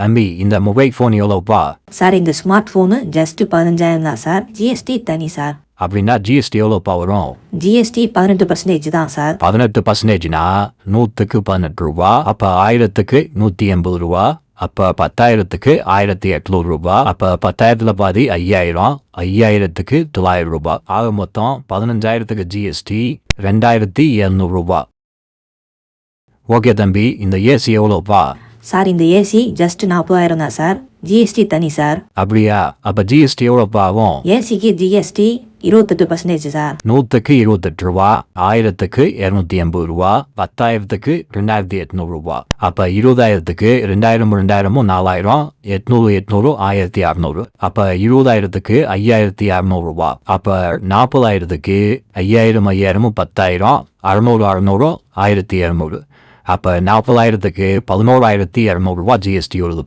தம்பி இந்த mobile phone எவ்வளோப்பா சார் இந்த ஸ்மார்ட் ஃபோனு ஜஸ்ட் பதினஞ்சாயிரம் தான் சார். ஜிஎஸ்டி தனி சார். அப்படின்னா ஜிஎஸ்டி எவ்வளோப்பா வரும்? ஜிஎஸ்டி பதினெட்டு பர்சன்டேஜ் தான் சார். பதினெட்டு பர்சன்டேஜ்னா நூற்றுக்கு பதினெட்டு ரூபா அப்போ ஆயிரத்துக்கு நூற்றி எண்பது ரூபா அப்போ பத்தாயிரத்துக்கு ஆயிரத்தி எட்நூறு ரூபா அப்போ பத்தாயிரத்துல பாதி ஐயாயிரம் ஐயாயிரத்துக்கு தொள்ளாயிரம் ரூபாய் ஆக மொத்தம் பதினஞ்சாயிரத்துக்கு ஜிஎஸ்டி ரெண்டாயிரத்தி எழுநூறு ரூபா. ஓகே தம்பி இந்த ஏசி எவ்வளோப்பா சார் இந்த ஏசி ஜஸ்ட் நாற்பதாயிரம் தான் சார் ஜிஎஸ்டி தனி சார் அப்படியா? அப்போ ஜிஎஸ்டி எவ்வளோப்பா ஆகும்? ஏசிக்கு ஜிஎஸ்டி இருபத்தெட்டு பர்சன்டேஜ் சார் நூற்றுக்கு இருபத்தெட்டு ரூபா ஆயிரத்துக்கு இரநூத்தி எண்பது ரூபா பத்தாயிரத்துக்கு ரெண்டாயிரத்தி எட்நூறு ரூபா. அப்போ இருபதாயிரத்துக்கு ரெண்டாயிரம் ரெண்டாயிரமும் நாலாயிரம் எட்நூறு எட்நூறு ஆயிரத்தி அறநூறு. அப்போ இருபதாயிரத்துக்கு ஐயாயிரத்தி அறநூறு ரூபா. அப்போ நாற்பதாயிரத்துக்கு ஐயாயிரம் ஐயாயிரமும் பத்தாயிரம் அறநூறு அறநூறு ஆயிரத்தி இரநூறு அப்போ நாற்பதாயிரத்துக்கு பதினோராயிரத்தி இரநூறுவா ஜிஎஸ்டி வருதுப்பா